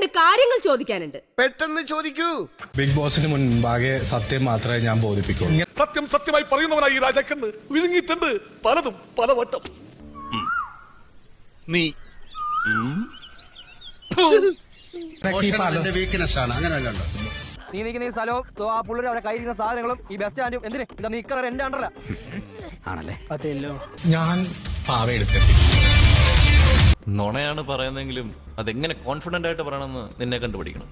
രണ്ട് കാര്യങ്ങൾ ചോദിക്കാനുണ്ട്. പെട്ടെന്ന് ചോദിക്കൂ. ബിഗ് ബോസിന് മുൻപാകെ സത്യം മാത്രമേ ഞാൻ ബോധിപ്പിക്കൂ സത്യം സത്യമായി പറയുന്നവനായി ഈ രാജാക്കന്ന് വിഴുങ്ങിയിട്ടുണ്ട് പലതും പലവട്ടം. നീ. വീക്ക്നെസ് ആണ്. അങ്ങനെ നീ നിൽക്കുന്ന ഈ സ്ഥലവും ആ അവരെ കയ്യിരിക്കുന്ന സാധനങ്ങളും ഈ ബസ് സ്റ്റാൻഡും എന്തിന്? ഇതാ നിക്കറ എന്റെ അണ്ടല്ല ആണല്ലേ? അതെല്ലോ ഞാൻ പാവ എടുത്തിട്ട് നുണയാണ് പറയുന്നതെങ്കിലും അതെങ്ങനെ കോൺഫിഡന്റ് ആയിട്ട് പറയണമെന്ന് നിന്നെ കണ്ടുപിടിക്കണം.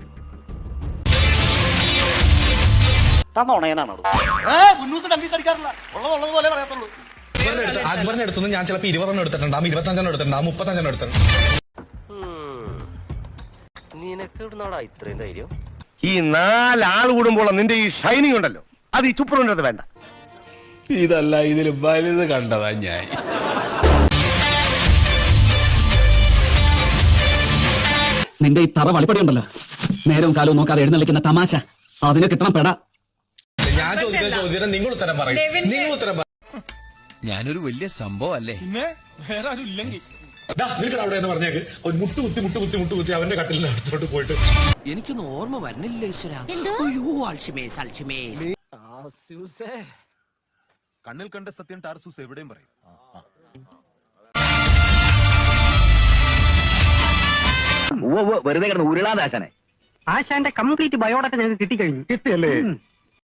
അക്ബറിന്റെ അടുത്ത് അക്ബറിന്റെ അടുത്തുനിന്ന് ഞാൻ ചിലപ്പോൾ ഇരുപതെണ്ണം എടുത്തിട്ടുണ്ടാവും ഇരുപത്തഞ്ചെണ്ണം എടുത്തിട്ടുണ്ടാവും മുപ്പത്തഞ്ചെണ്ണം എടുത്തിട്ടുണ്ട്. നിനക്ക് ഇവിടുന്നാടാ ഇത്രയും ധൈര്യം? ഈ നാലാൾ കൂടുമ്പോൾ നിന്റെ ഈ ഷൈനിങ് ഉണ്ടല്ലോ. അത് ഈ ചുപ്പറുണ്ടത് വേണ്ട. ഇതല്ല ഇതിൽ വലുത് കണ്ടതാ ഞാൻ. നിന്റെ ഈ തറ വളിപ്പടി ഉണ്ടല്ലോ നേരവും കാലവും നോക്കാതെ എഴുന്നള്ളിക്കുന്ന തമാശ. അതിന് കിട്ടണം പെടാ. ഞാൻ ചോദിക്കുന്ന ചോദ്യത്തിന് നിങ്ങൾ ഉത്തരം പറയും. നിങ്ങൾ ഉത്തരം പറയും ഞാനൊരു വലിയ സംഭവം അല്ലേ? നിൽക്കണം അവിടെ എന്ന് പറഞ്ഞേക്ക്. ഒരു മുട്ട് കുത്തി മുട്ട് കുത്തി മുട്ട് കുത്തി അവന്റെ കട്ടിലിന്റെ അടുത്തോട്ട് പോയിട്ട്. എനിക്കൊന്നും ഓർമ്മ വരുന്നില്ല ഈശ്വര. അയ്യോ അൽഷിമേസ് അൽഷിമേസ് കണ്ണിൽ കണ്ട സത്യം ടാർസൂസ് എവിടെയും പറയും. വെറുതെ കിടന്ന് ഉരുളാദാശനെ ആശാന്റെ കംപ്ലീറ്റ് ബയോഡാറ്റ ഞങ്ങൾക്ക് കിട്ടിക്കഴിഞ്ഞു. കിട്ടിയല്ലേ?